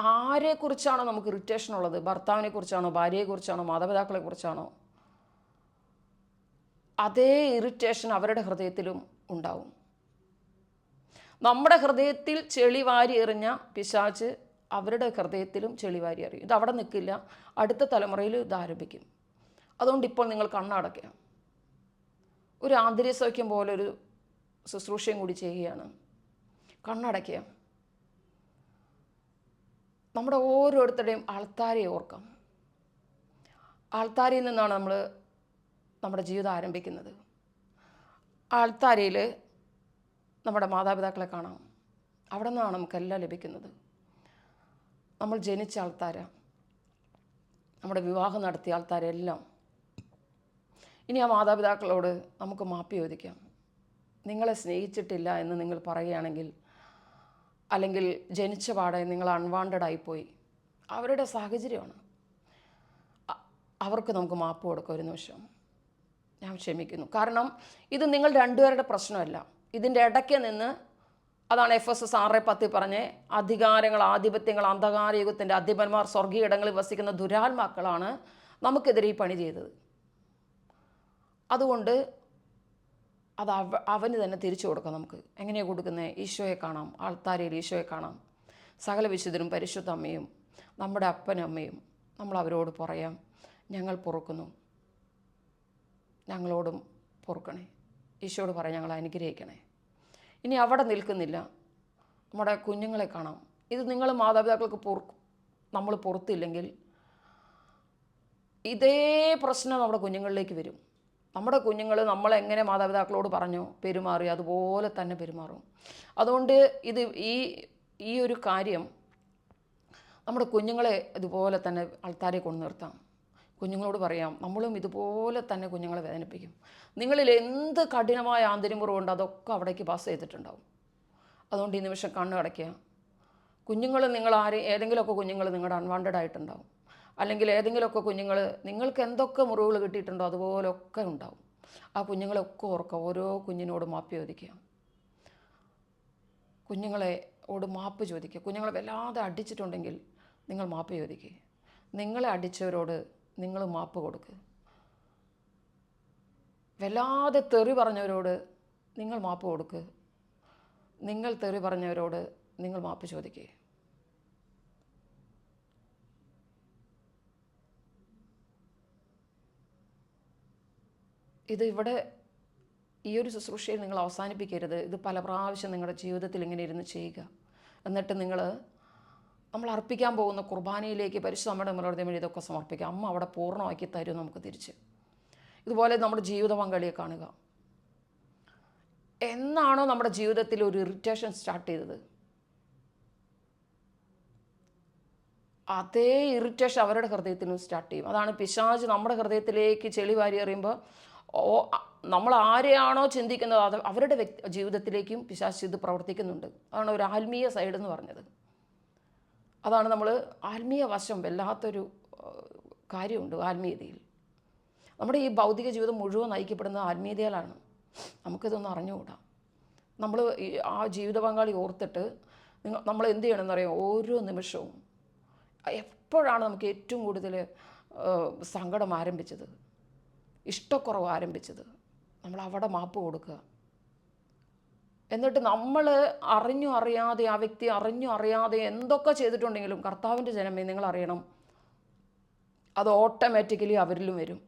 ആരെക്കുറിച്ചാണോ നമുക്ക് ഇറിറ്റേഷൻ ഉള്ളത്? ഭർത്താവിനെ കുറിച്ചാണോ ഭാര്യയെക്കുറിച്ചാണോ? മാതാപിതാക്കളെ കുറിച്ചാണോ അതേ ഇറിറ്റേഷൻ അവരുടെ ഹൃദയത്തിലും ഉണ്ടാവും. നമ്മുടെ ഹൃദയത്തിൽ ചെളി വാരി എറിഞ്ഞ പിശാച്ച് അവരുടെ ഹൃദയത്തിലും ചെളി വാരി എറിയും. ഇത് അവിടെ നിൽക്കില്ല. അടുത്ത തലമുറയിൽ ഇത് ആരംഭിക്കും. അതുകൊണ്ട് ഇപ്പോൾ നിങ്ങൾ കണ്ണടക്കുക ഒരു ആന്തരിക സൗഖ്യം പോലൊരു ശുശ്രൂഷയും കൂടി ചെയ്യുകയാണ്. കണ്ണടയ്ക്കുക. നമ്മുടെ ഓരോരുത്തരുടെയും ആൾത്താരെ ഓർക്കാം. ആൾത്താരയിൽ നിന്നാണ് നമ്മൾ നമ്മുടെ ജീവിതം ആരംഭിക്കുന്നത്. ആൾത്താരയിൽ നമ്മുടെ മാതാപിതാക്കളെ കാണാം. അവിടെ നിന്നാണ് നമുക്കെല്ലാം ലഭിക്കുന്നത്. നമ്മൾ ജനിച്ച ആൾത്താര നമ്മുടെ വിവാഹം നടത്തിയ ആൾത്താരെല്ലാം ഇനി ആ മാതാപിതാക്കളോട് നമുക്ക് മാപ്പ് ചോദിക്കാം. നിങ്ങളെ സ്നേഹിച്ചിട്ടില്ല എന്ന് നിങ്ങൾ പറയുകയാണെങ്കിൽ അല്ലെങ്കിൽ ജനിച്ച പാടെ നിങ്ങൾ അൺവാണ്ടഡ് ആയിപ്പോയി. അവരുടെ സാഹചര്യമാണ്. അവർക്ക് നമുക്ക് മാപ്പ് കൊടുക്കാം ഒരു നിമിഷം. ഞാൻ ക്ഷമിക്കുന്നു. കാരണം ഇത് നിങ്ങൾ രണ്ടുപേരുടെ പ്രശ്നമല്ല. ഇതിന്റെ ഇടയ്ക്ക് നിന്ന് അതാണ് എഫ് എസ് എസ് ആറ് പത്തിൽ പറഞ്ഞ് അധികാരങ്ങൾ ആധിപത്യങ്ങൾ അന്ധകാര യുഗത്തിന്റെ അധിപന്മാർ സ്വർഗീയ ഇടങ്ങളിൽ വസിക്കുന്ന ദുരാത്മാക്കളാണ് നമുക്കെതിരെ ഈ പണി ചെയ്തത്. അതുകൊണ്ട് അത് അവ അവന് തന്നെ തിരിച്ചു കൊടുക്കാം നമുക്ക്. എങ്ങനെയാണ് കൊടുക്കുന്നത് ഈശോയെ കാണാം. ആൾത്താരയിൽ ഈശോയെ കാണാം. സകല വിശുദ്ധരും പരിശുദ്ധ അമ്മയും നമ്മുടെ അപ്പനും അമ്മയും നമ്മൾ അവരോട് പറയാം ഞങ്ങൾ പൊറുക്കുന്നു. ഞങ്ങളോടും പൊറുക്കണേ. ഈശോട് പറയാം ഞങ്ങൾ അനുഗ്രഹിക്കണേ. ഇനി അവിടെ നിൽക്കുന്നില്ല. നമ്മുടെ കുഞ്ഞുങ്ങളെ കാണാം. ഇത് നിങ്ങൾ മാതാപിതാക്കൾക്ക് പൊറുക്കും നമ്മൾ പുറത്തില്ലെങ്കിൽ ഇതേ പ്രശ്നം നമ്മുടെ കുഞ്ഞുങ്ങളിലേക്ക് വരും. നമ്മുടെ കുഞ്ഞുങ്ങൾ നമ്മളെങ്ങനെ മാതാപിതാക്കളോട് പറഞ്ഞു? പെരുമാറി അതുപോലെ തന്നെ പെരുമാറും. അതുകൊണ്ട് ഇത് ഈ ഈ ഒരു കാര്യം നമ്മുടെ കുഞ്ഞുങ്ങളെ ഇതുപോലെ തന്നെ ആൾക്കാരെ കൊണ്ടു നിർത്താം. കുഞ്ഞുങ്ങളോട് പറയാം നമ്മളും ഇതുപോലെ തന്നെ കുഞ്ഞുങ്ങളെ വേദനിപ്പിക്കും. നിങ്ങളിൽ എന്ത് കഠിനമായ ആന്തരിമുറവുണ്ട് അതൊക്കെ അവിടേക്ക് പാസ് ചെയ്തിട്ടുണ്ടാവും. അതുകൊണ്ട് ഈ നിമിഷം കണ്ണ് അടയ്ക്കുക കുഞ്ഞുങ്ങൾ നിങ്ങൾ ആരെ ഏതെങ്കിലുമൊക്കെ കുഞ്ഞുങ്ങൾ നിങ്ങളുടെ അൺവാണ്ടഡ് ആയിട്ടുണ്ടാവും. അല്ലെങ്കിൽ ഏതെങ്കിലുമൊക്കെ കുഞ്ഞുങ്ങൾ നിങ്ങൾക്ക് എന്തൊക്കെ മുറിവുകൾ കിട്ടിയിട്ടുണ്ടോ അതുപോലൊക്കെ ഉണ്ടാവും. ആ കുഞ്ഞുങ്ങളെയൊക്കെ ഓർക്കുക ഓരോ കുഞ്ഞിനോട് മാപ്പ് ചോദിക്കുക. കുഞ്ഞുങ്ങളെ ഓട് മാപ്പ് ചോദിക്കുക. കുഞ്ഞുങ്ങളെ വല്ലാതെ അടിച്ചിട്ടുണ്ടെങ്കിൽ നിങ്ങൾ മാപ്പ് ചോദിക്കുക നിങ്ങളെ അടിച്ചവരോട് നിങ്ങൾ മാപ്പ് കൊടുക്കുക വല്ലാതെ തെറി പറഞ്ഞവരോട് നിങ്ങൾ മാപ്പ് കൊടുക്കുക നിങ്ങൾ തെറി പറഞ്ഞവരോട് നിങ്ങൾ മാപ്പ് ചോദിക്കുക ഇത് ഇവിടെ ഈ ഒരു ശുശ്രൂഷയിൽ നിങ്ങൾ അവസാനിപ്പിക്കരുത്. ഇത് പല പ്രാവശ്യം നിങ്ങളുടെ ജീവിതത്തിൽ ഇങ്ങനെ ഇരുന്ന് ചെയ്യുക. എന്നിട്ട് നിങ്ങൾ നമ്മൾ അർപ്പിക്കാൻ പോകുന്ന കുർബാനയിലേക്ക് പരിശുദ്ധ നമ്മുടെ മറുപടി വഴി ഇതൊക്കെ സമർപ്പിക്കുക. അമ്മ അവിടെ പൂർണമാക്കി തരും നമുക്ക് തിരിച്ച്. ഇതുപോലെ നമ്മുടെ ജീവിത പങ്കാളിയെ കാണുക. എന്നാണോ നമ്മുടെ ജീവിതത്തിൽ ഒരു ഇറിറ്റേഷൻ സ്റ്റാർട്ട് ചെയ്തത്? അതേ ഇറിറ്റേഷൻ അവരുടെ ഹൃദയത്തിൽ ഹൃദയത്തിലും സ്റ്റാർട്ട് ചെയ്യും. അതാണ് പിശാജ് നമ്മുടെ ഹൃദയത്തിലേക്ക് ചെളി വാരി എറിയുമ്പോൾ ഓ നമ്മൾ ആരെയാണോ ചിന്തിക്കുന്നത് അത് അവരുടെ വ്യക്തി ജീവിതത്തിലേക്കും പിശാശ് ഇത് പ്രവർത്തിക്കുന്നുണ്ട്. അതാണ് ഒരു ആത്മീയ സൈഡ് എന്ന് പറഞ്ഞത്. അതാണ് നമ്മൾ ആത്മീയ വശം വല്ലാത്തൊരു കാര്യമുണ്ട് ആത്മീയതയിൽ. നമ്മുടെ ഈ ഭൗതിക ജീവിതം മുഴുവൻ നയിക്കപ്പെടുന്നത് ആത്മീയതയിലാണ്. നമുക്കിതൊന്നും അറിഞ്ഞുകൂടാ. നമ്മൾ ആ ജീവിത പങ്കാളി ഓർത്തിട്ട് നിങ്ങൾ നമ്മൾ എന്ത് ചെയ്യണമെന്ന് അറിയാം? ഓരോ നിമിഷവും. എപ്പോഴാണ് നമുക്ക് ഏറ്റവും കൂടുതൽ സങ്കടം ആരംഭിച്ചത്? ഇഷ്ടക്കുറവ് ആരംഭിച്ചത്. നമ്മൾ അവിടെ മാപ്പ് കൊടുക്കുക. എന്നിട്ട് നമ്മൾ അറിഞ്ഞു അറിയാതെ ആ വ്യക്തി അറിഞ്ഞു അറിയാതെ എന്തൊക്കെ ചെയ്തിട്ടുണ്ടെങ്കിലും കർത്താവിന്റെ ജനമേ നിങ്ങൾ അറിയണം അത് ഓട്ടോമാറ്റിക്കലി അവരിലും വരും.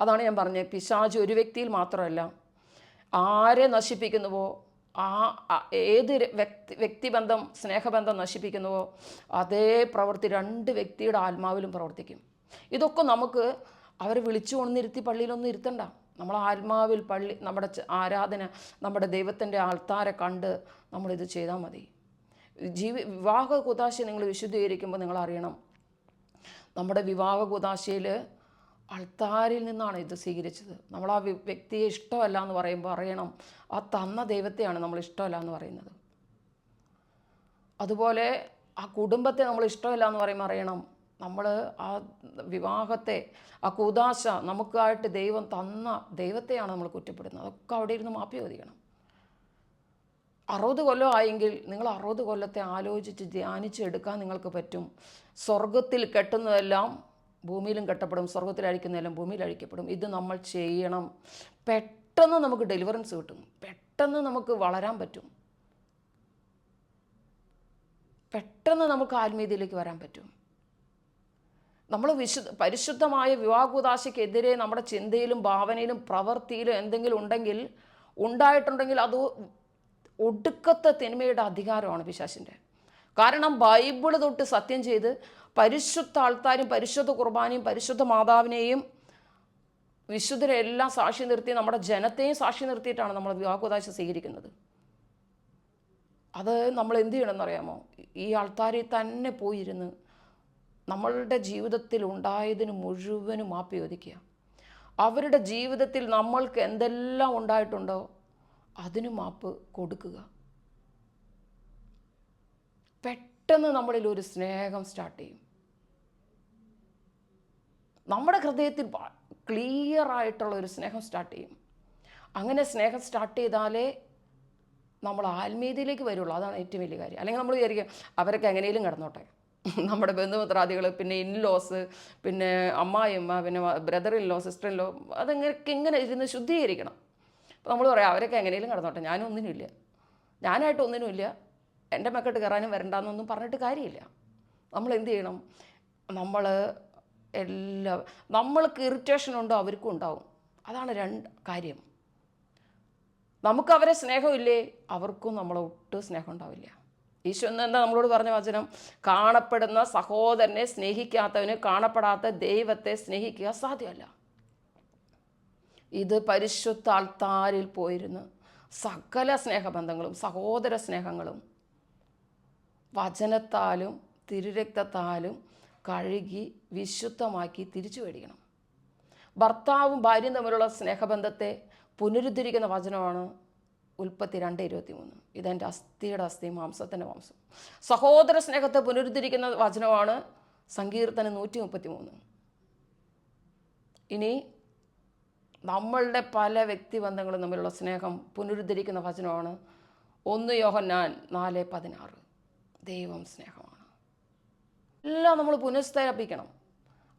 അതാണ് ഞാൻ പറഞ്ഞത്. പിശാജ് ഒരു വ്യക്തിയിൽ മാത്രമല്ല. ആരെ നശിപ്പിക്കുന്നുവോ ആ ഏത് വ്യക്തി വ്യക്തിബന്ധം സ്നേഹബന്ധം നശിപ്പിക്കുന്നുവോ അതേ പ്രവൃത്തി രണ്ട് വ്യക്തിയുടെ ആത്മാവിലും പ്രവർത്തിക്കും. ഇതൊക്കെ നമുക്ക് അവരെ വിളിച്ചു കൊണ്ടിരുത്തി പള്ളിയിലൊന്നും ഇരുത്തണ്ട. നമ്മൾ ആത്മാവിൽ പള്ളി നമ്മുടെ ആരാധന നമ്മുടെ ദൈവത്തിന്റെ ആൾത്താരെ കണ്ട് നമ്മളിത് ചെയ്താൽ മതി. ജീവി വിവാഹ കുതാശ നിങ്ങൾ വിശുദ്ധീകരിക്കുമ്പോൾ നിങ്ങൾ അറിയണം. നമ്മുടെ വിവാഹ കുതാശയിൽ അൾത്താരിൽ നിന്നാണ് ഇത് സ്വീകരിച്ചത്. നമ്മൾ ആ വ്യക്തിയെ ഇഷ്ടമല്ല എന്ന് പറയുമ്പോൾ അറിയണം. ആ തന്ന ദൈവത്തെയാണ് നമ്മൾ ഇഷ്ടമല്ല എന്ന് പറയുന്നത്. അതുപോലെ ആ കുടുംബത്തെ നമ്മൾ ഇഷ്ടമല്ല എന്ന് പറയുമ്പോൾ അറിയണം. നമ്മൾ ആ വിവാഹത്തെ ആ കൂതാശ നമുക്കായിട്ട് ദൈവം തന്ന ദൈവത്തെയാണ് നമ്മൾ കുറ്റപ്പെടുന്നത് അതൊക്കെ അവിടെ ഇരുന്ന് മാപ്പി ചോദിക്കണം. അറുപത് കൊല്ലം ആയെങ്കിൽ നിങ്ങൾ അറുപത് കൊല്ലത്തെ ആലോചിച്ച് ധ്യാനിച്ചെടുക്കാൻ നിങ്ങൾക്ക് പറ്റും. സ്വർഗത്തിൽ കെട്ടുന്നതെല്ലാം ഭൂമിയിലും കെട്ടപ്പെടും സ്വർഗത്തിൽ അഴിക്കുന്നതെല്ലാം ഭൂമിയിൽ അഴിക്കപ്പെടും. ഇത് നമ്മൾ ചെയ്യണം. പെട്ടെന്ന് നമുക്ക് ഡെലിവറൻസ് കിട്ടും. പെട്ടെന്ന് നമുക്ക് വളരാൻ പറ്റും. പെട്ടെന്ന് നമുക്ക് ആത്മീയതയിലേക്ക് വരാൻ പറ്റും. നമ്മൾ വിശുദ്ധ പരിശുദ്ധമായ വിവാഹകൂതാശയ്ക്കെതിരെ നമ്മുടെ ചിന്തയിലും ഭാവനയിലും പ്രവൃത്തിയിലും എന്തെങ്കിലും ഉണ്ടെങ്കിൽ ഉണ്ടായിട്ടുണ്ടെങ്കിൽ അത് ഒടുക്കത്തെ തിന്മയുടെ അധികാരമാണ് പിശാശിന്റെ കാരണം ബൈബിൾ തൊട്ട് സത്യം ചെയ്ത് പരിശുദ്ധ ആൾക്കാരും പരിശുദ്ധ കുർബാനയും പരിശുദ്ധ മാതാവിനെയും വിശുദ്ധരെ എല്ലാം സാക്ഷി നിർത്തി നമ്മുടെ ജനത്തെയും സാക്ഷി നിർത്തിയിട്ടാണ് നമ്മൾ വിവാഹകുദാശ സ്വീകരിക്കുന്നത്. അത് നമ്മൾ എന്ത് ചെയ്യണമെന്നറിയാമോ? ഈ ആൾക്കാരിൽ തന്നെ പോയിരുന്ന് നമ്മളുടെ ജീവിതത്തിൽ ഉണ്ടായതിന് മുഴുവനും മാപ്പി ഒതുക്കുക അവരുടെ ജീവിതത്തിൽ നമ്മൾക്ക് എന്തെല്ലാം ഉണ്ടായിട്ടുണ്ടോ അതിന് മാപ്പ് കൊടുക്കുക. പെട്ടെന്ന് നമ്മളിൽ ഒരു സ്നേഹം സ്റ്റാർട്ട് ചെയ്യും. നമ്മുടെ ഹൃദയത്തിൽ ക്ലിയർ ആയിട്ടുള്ള ഒരു സ്നേഹം സ്റ്റാർട്ട് ചെയ്യും. അങ്ങനെ സ്നേഹം സ്റ്റാർട്ട് ചെയ്താലേ നമ്മൾ ആത്മീയതയിലേക്ക് വരുള്ളൂ. അതാണ് ഏറ്റവും വലിയ കാര്യം. അല്ലെങ്കിൽ നമ്മൾ വിചാരിക്കുക അവരൊക്കെ എങ്ങനെയും കിടന്നോട്ടെ. നമ്മുടെ ബന്ധുമിത്രാദികൾ പിന്നെ ഇൻലോസ് പിന്നെ അമ്മായിമ്മ പിന്നെ ബ്രദർ ഇൻലോ സിസ്റ്റർ ഇൻലോ അതെങ്ങനെയൊക്കെ ഇങ്ങനെ ഇരുന്ന് ശുദ്ധീകരിക്കണം. അപ്പോൾ നമ്മൾ പറയാം അവരൊക്കെ എങ്ങനെയും കടന്നോട്ടെ ഞാനും ഒന്നിനുമില്ല. ഞാനായിട്ട് ഒന്നിനുമില്ല. എന്റെ മക്കട്ട് കയറാനും വരണ്ടെന്നൊന്നും പറഞ്ഞിട്ട് കാര്യമില്ല. നമ്മൾ എന്ത് ചെയ്യണം? നമ്മൾ എല്ലാ നമ്മൾക്ക് ഇറിറ്റേഷൻ ഉണ്ടോ അവർക്കും ഉണ്ടാവും. അതാണ് രണ്ട് കാര്യം. നമുക്ക് അവരെ സ്നേഹമില്ലേ? അവർക്കും നമ്മളെ ഒട്ടും സ്നേഹം ഉണ്ടാവില്ല. ഈശോ എന്താ നമ്മളോട് പറഞ്ഞ വചനം? കാണപ്പെടുന്ന സഹോദരനെ സ്നേഹിക്കാത്തവന് കാണപ്പെടാത്ത ദൈവത്തെ സ്നേഹിക്കുക സാധ്യമല്ല. ഇത് പരിശുദ്ധ ആൾത്താരിൽ പോയിരുന്ന്. സകല സ്നേഹബന്ധങ്ങളും സഹോദര സ്നേഹങ്ങളും വചനത്താലും തിരുരക്തത്താലും കഴുകി വിശുദ്ധമാക്കി തിരിച്ചു മേടിക്കണം. ഭർത്താവും ഭാര്യയും തമ്മിലുള്ള സ്നേഹബന്ധത്തെ പുനരുദ്ധരിക്കുന്ന വചനമാണ് ഉൽപ്പത്തി രണ്ട് ഇരുപത്തി മൂന്ന് ഇതെന്റെ അസ്ഥിയുടെ അസ്ഥി മാംസത്തിന്റെ മാംസം സഹോദര സ്നേഹത്തെ പുനരുദ്ധരിക്കുന്ന വചനമാണ് സങ്കീർത്തനം നൂറ്റി മുപ്പത്തി മൂന്ന് ഇനി നമ്മളുടെ പല വ്യക്തിബന്ധങ്ങളും തമ്മിലുള്ള സ്നേഹം പുനരുദ്ധരിക്കുന്ന വചനമാണ് ഒന്ന് യോഹന്നാൻ നാല് പതിനാറ്. ദൈവം സ്നേഹമാണ്. എല്ലാം നമ്മൾ പുനഃസ്ഥാപിക്കണം.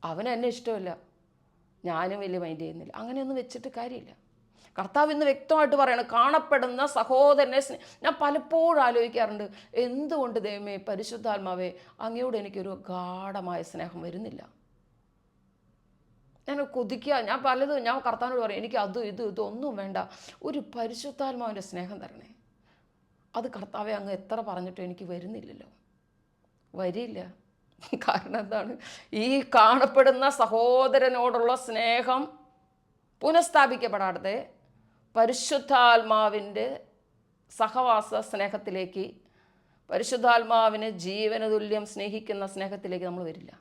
അവനെന്നെ എന്നെ ഇഷ്ടമില്ല. ഞാനും വലിയ മൈൻഡ് ചെയ്യുന്നില്ല. അങ്ങനെയൊന്നും വെച്ചിട്ട് കാര്യമില്ല. കർത്താവ് ഇന്ന് വ്യക്തമായിട്ട് പറയണം കാണപ്പെടുന്ന സഹോദരനെ ഞാൻ പലപ്പോഴും ആലോചിക്കാറുണ്ട് എന്തുകൊണ്ട് ദൈവമേ പരിശുദ്ധാത്മാവേ അങ്ങയോട് എനിക്കൊരു ഗാഠമായ സ്നേഹം വരുന്നില്ല? ഞാൻ കൊതിക്കുക ഞാൻ പലതും ഞാൻ കർത്താവിനോട് പറയും എനിക്ക് അതും ഇതും ഇതും ഒന്നും വേണ്ട ഒരു പരിശുദ്ധാത്മാവിന്റെ സ്നേഹം തരണേ. അത് കർത്താവെ അങ്ങ് എത്ര പറഞ്ഞിട്ടും എനിക്ക് വരുന്നില്ലല്ലോ. വരിയില്ല. കാരണം എന്താണ്? ഈ കാണപ്പെടുന്ന സഹോദരനോടുള്ള സ്നേഹം പുനഃസ്ഥാപിക്കപ്പെടാതെ പരിശുദ്ധാത്മാവിന്റെ സഹവാസ സ്നേഹത്തിലേക്ക് പരിശുദ്ധാത്മാവിനെ ജീവനതുല്യം സ്നേഹിക്കുന്ന സ്നേഹത്തിലേക്ക് നമ്മൾ വരില്ല.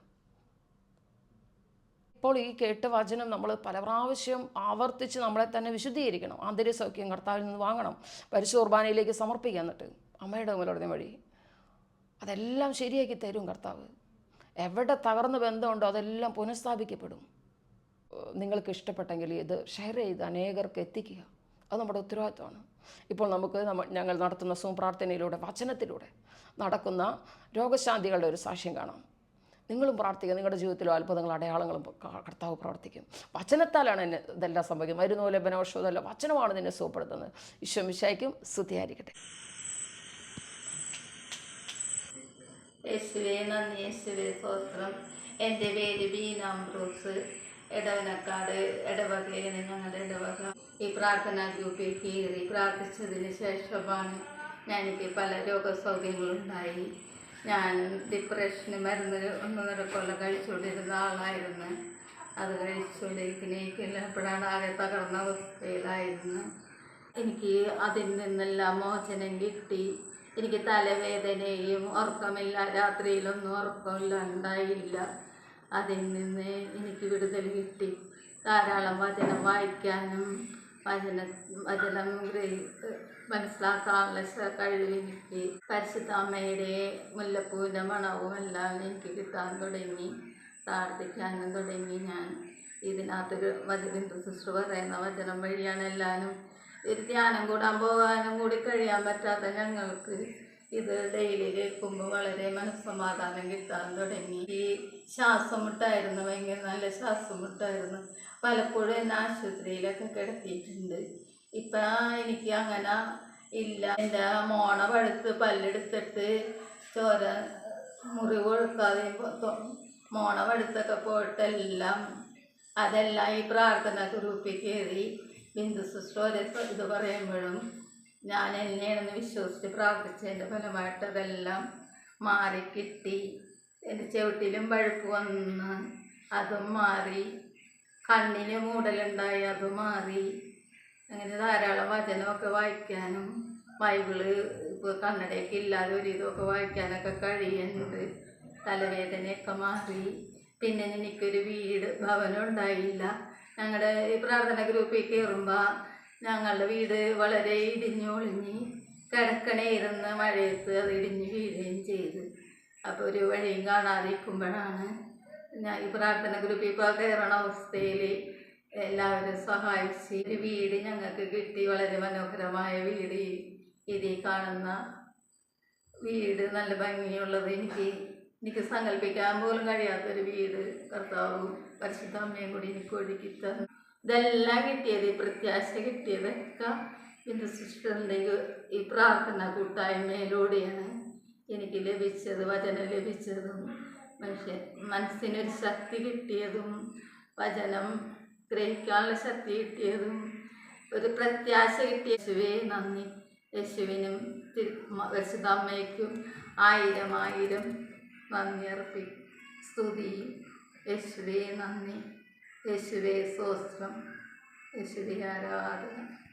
ഇപ്പോൾ ഈ കേട്ട വചനം നമ്മൾ പല പ്രാവശ്യം ആവർത്തിച്ച് നമ്മളെ തന്നെ വിശുദ്ധീകരിക്കണം. ആന്തരിക സൗഖ്യം കർത്താവിൽ നിന്ന് വാങ്ങണം. പരിശുദ്ധ കുർബാനയിലേക്ക് സമർപ്പിക്കുക എന്നിട്ട് അമ്മയുടെ മുലടുന്ന വഴി അതെല്ലാം ശരിയാക്കി തരും കർത്താവ്. എവിടെ തകർന്ന ബന്ധമുണ്ടോ അതെല്ലാം പുനഃസ്ഥാപിക്കപ്പെടും. നിങ്ങൾക്ക് ഇഷ്ടപ്പെട്ടെങ്കിൽ ഇത് ഷെയർ ചെയ്ത് അനേകർക്ക് എത്തിക്കുക. അത് നമ്മുടെ ഉത്തരവാദിത്വമാണ്. ഇപ്പോൾ നമുക്ക് നമ്മൾ ഞങ്ങൾ നടത്തുന്ന സൂപ്രാർത്ഥനയിലൂടെ വചനത്തിലൂടെ നടക്കുന്ന രോഗശാന്തികളുടെ ഒരു സാക്ഷ്യം കാണാം. നിങ്ങളും പ്രാർത്ഥിക്കുക നിങ്ങളുടെ ജീവിതത്തിലും അത്ഭുതങ്ങളും അടയാളങ്ങളും കർത്താവ് പ്രവർത്തിക്കും. വചനത്താലാണ് എന്നെ ഇതെല്ലാം സംഭവിക്കുന്നത്. മരുന്നോ ലഭനോഷമല്ല വചനമാണ് നിന്നെ സുഖപ്പെടുത്തുന്നത്. ഈശ്വം മിശായിക്കും സ്തുതിയായിരിക്കട്ടെ.
യേശുവേ നന്ദി യേശുവേ എന്റെ പേര് ബീന അംബ്രോസ് ഇടവനക്കാട് ഇടവകയിൽ ഞങ്ങളുടെ ഇടവക. ഈ പ്രാർത്ഥനാ ഗ്രൂപ്പിൽ കയറി പ്രാർത്ഥിച്ചതിന് ശേഷമാണ് എനിക്ക് പല രോഗസൗകര്യങ്ങളുണ്ടായി ഞാൻ ഡിപ്രഷന് മരുന്ന് ഒന്നൊന്നര കൊല്ലം കഴിച്ചുകൊണ്ടിരുന്ന ആളായിരുന്നു. അത് കഴിച്ചുകൊണ്ടിരിക്കുന്ന എപ്പോഴാണ് ആകെ തകർന്ന അവസ്ഥയിലായിരുന്നു. എനിക്ക് അതിൽ നിന്നെല്ലാം മോചനം കിട്ടി. എനിക്ക് തലവേദനയും ഉറക്കമില്ല രാത്രിയിലൊന്നും ഉറക്കമില്ല ഉണ്ടായില്ല. അതിൽ നിന്ന് എനിക്ക് വിടുതൽ കിട്ടി. ധാരാളം വചനം വായിക്കാനും വചന വചനം മനസ്സിലാക്കാനുള്ള ശ- കഴിവ് എനിക്ക്. പരിശുദ്ധ അമ്മയുടെ മുല്ലപ്പൂവിന്റെ മണവും എല്ലാം എനിക്ക് കിട്ടാൻ തുടങ്ങി. പ്രാർത്ഥിക്കാനും തുടങ്ങി ഞാൻ. ഇതിനകത്ത് വചബിന്ദു സിസ്റ്റർ പറയുന്ന വചനം വഴിയാണ് എല്ലാവരും ഒരു ധ്യാനം കൂടാൻ പോകാനും കൂടി കഴിയാൻ പറ്റാത്ത ഞങ്ങൾക്ക് ഇത് ഡെയിലി കേൾക്കുമ്പോൾ വളരെ മനസ്സമാധാനം കിട്ടാൻ തുടങ്ങി. ഈ ശ്വാസം മുട്ടായിരുന്നു ഭയങ്കര നല്ല ശ്വാസം മുട്ടായിരുന്നു പലപ്പോഴും എന്നെ ആശുപത്രിയിലൊക്കെ കിടത്തിയിട്ടുണ്ട്. ഇപ്പം എനിക്ക് അങ്ങനെ ഇല്ല. എന്റെ മോണ പഴുത്ത് പല്ലെടുത്തിട്ട് ചോര മുറിവ് കൊടുക്കാതെ മോണ പഴുത്തൊക്കെ പോയിട്ടെല്ലാം അതെല്ലാം ഈ പ്രാർത്ഥന ഗ്രൂപ്പിൽ കയറി ബിന്ദു സിസ്റ്റോരെ ഇത് പറയുമ്പോഴും ഞാൻ എന്നെയാണെന്ന് വിശ്വസിച്ച് പ്രാർത്ഥിച്ചതിന്റെ ഫലമായിട്ട് അതെല്ലാം മാറി കിട്ടി എന്റെ ചവിട്ടിലും പഴുപ്പ് വന്ന് അതും മാറി. കണ്ണിന് മൂടലുണ്ടായി അത് മാറി. അങ്ങനെ ധാരാളം വചനമൊക്കെ വായിക്കാനും ബൈബിൾ ഇപ്പോൾ കണ്ണടയൊക്കെ ഇല്ലാതെ ഒരു ഇതൊക്കെ വായിക്കാനൊക്കെ കഴിയുന്നുണ്ട്. തലവേദനയൊക്കെ മാറി. പിന്നെ എനിക്കൊരു വീട് ഭവനം ഉണ്ടായില്ല. ഞങ്ങളുടെ ഈ പ്രാർത്ഥന ഗ്രൂപ്പിൽ കയറുമ്പോൾ ഞങ്ങളുടെ വീട് വളരെ ഇടിഞ്ഞൊളിഞ്ഞ് കിടക്കണേരുന്ന മഴയത്ത് അത് ഇടിഞ്ഞ് വീഴുകയും ചെയ്തു. അപ്പോൾ ഒരു വഴിയും കാണാതിരിക്കുമ്പോഴാണ് ഞാൻ ഈ പ്രാർത്ഥന ഗ്രൂപ്പിൽ ഇപ്പോൾ കയറണ അവസ്ഥയിൽ എല്ലാവരും സഹായിച്ച് ഒരു വീട് ഞങ്ങൾക്ക് കിട്ടി വളരെ മനോഹരമായ വീട്. ഇതി ഇതിൽ കാണുന്ന വീട് നല്ല ഭംഗിയുള്ളത്. എനിക്ക് എനിക്ക് സങ്കല്പിക്കാൻ പോലും കഴിയാത്തൊരു വീട്. കർത്താവും പരിശുദ്ധ അമ്മയും കൂടി എനിക്ക് ഒഴുകി തന്നു. ഇതെല്ലാം കിട്ടിയത് പ്രത്യാശ കിട്ടിയതൊക്കെ എന്റെ സിസ്റ്ററിന്റെ ഈ പ്രാർത്ഥന കൂട്ടായ്മയിലൂടെയാണ്. എനിക്ക് ലഭിച്ചത് വചനം ലഭിച്ചതും മനുഷ്യ മനസ്സിനൊരു ശക്തി കിട്ടിയതും വചനം ഗ്രഹിക്കാനുള്ള ശക്തി കിട്ടിയതും ഒരു പ്രത്യാശ കിട്ടിയ യേശുവേ നന്ദി. യേശുവിനും തിരു- മ- പരിശുദ്ധ അമ്മയ്ക്കും ആയിരം ആയിരം നന്ദി അർപ്പി. സ്തുതി. യേശുവേ നന്ദി. യേശുവേ സ്വസ്ത്രം യേശുവേ ആരാധന.